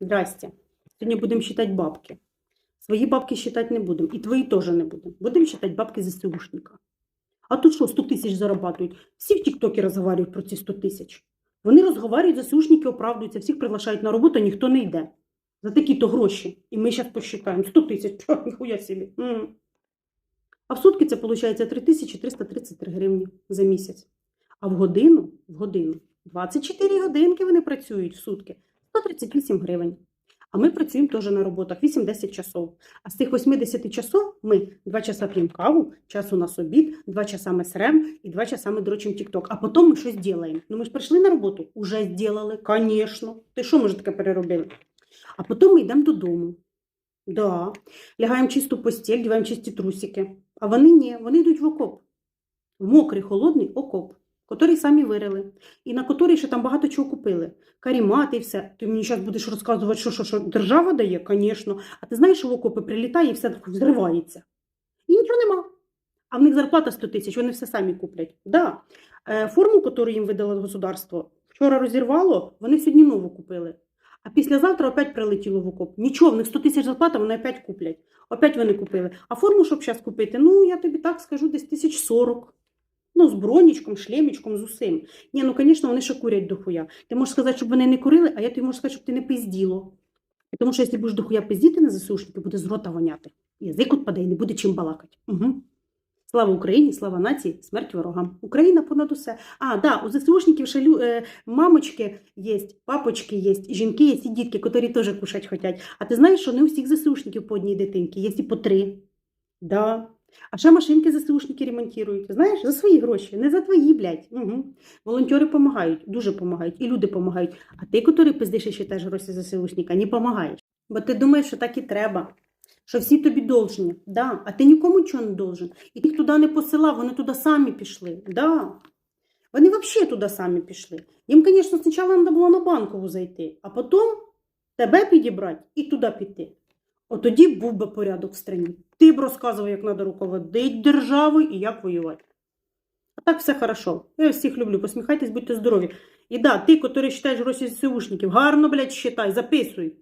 Здрасте. Сьогодні будемо считати бабки. Свої бабки считати не будемо. І твої теж не будемо. Будемо считати бабки ЗСУшника. А тут що, 100 тисяч зарабатують? Всі в Тіктокі розговорюють про ці 100 тисяч. Вони розговорюють, ЗСУшники оправдуються, всіх приглашають на роботу, ніхто не йде. За такі-то гроші. І ми зараз посчитаємо. 100 тисяч, ніхуя собі. А в сутки це виходить 3333 гривні за місяць. А в годину, в годину, 24 годинки вони працюють в сутки, 138 гривень. А ми працюємо теж на роботах 8-10 часов. А з тих 80 часов ми 2 часа п'ємо каву, час у нас обід, 2 часа ми срем і 2 часа ми дрочимо тік-ток. А потім ми щось робимо. Ну ми ж прийшли на роботу, уже зробили, звісно. Ти що ми ж таке переробили? А потім ми йдемо додому. Да. Лягаємо чисту постіль, діваємо чисті трусики. А вони ні, вони йдуть в окоп. В мокрий, холодний окоп, котрий самі вирили. І на котрий ще там багато чого купили. Карімати і все. Ти мені зараз будеш розказувати, що, що, що держава дає, звісно. А ти знаєш, що в окопи прилітає і все так взривається. І нічого нема. А в них зарплата 100 тисяч, вони все самі куплять. Да. Е, форму, яку їм видало государство, вчора розірвало, вони сьогодні нову купили. А післязавтра опять прилетіло в окоп. Нічого, в них 100 тисяч зарплата, вони опять куплять. Опять вони купили. А форму, щоб зараз купити, ну я тобі так скажу, десь тисяч сорок. Ну, з бронічком, шлемічком, з усім. Ні, ну, звісно, вони ще курять дохуя. Ти можеш сказати, щоб вони не курили, а я тобі можу сказати, щоб ти не пизділо. Тому що якщо будеш дохуя пиздіти на ЗСУшники, буде з рота воняти. Язик отпаде і не буде чим балакати. Угу. Слава Україні, слава нації, смерть ворогам. Україна понад усе. А, да, у ЗСУшників ще лю, е, мамочки є, папочки є, жінки є, і дітки, які теж кушать хочуть. А ти знаєш, що не у всіх ЗСУшників по одній дитинці, є і по три. Да. А ще машинки ЗСУшники ремонтують. Знаєш, за свої гроші, не за твої, блядь. Угу. Волонтери допомагають, дуже допомагають, і люди допомагають. А ти, який пиздиш і считаєш гроші ЗСУшника, не допомагаєш. Бо ти думаєш, що так і треба. Що всі тобі должні, да. а ти нікому нічого не должен. І ти їх туди не посилав, вони туди самі пішли. Да. Вони взагалі туди самі пішли. Їм, звісно, спочатку треба було на банкову зайти, а потім тебе підібрати і туди піти. От тоді був би порядок в страні. Ти б розказував, як треба руководити державою і як воювати. А так все хорошо. Я всіх люблю. Посміхайтесь, будьте здорові. І да, ти, який вважаєш російських гарно, блядь, считай, записуй.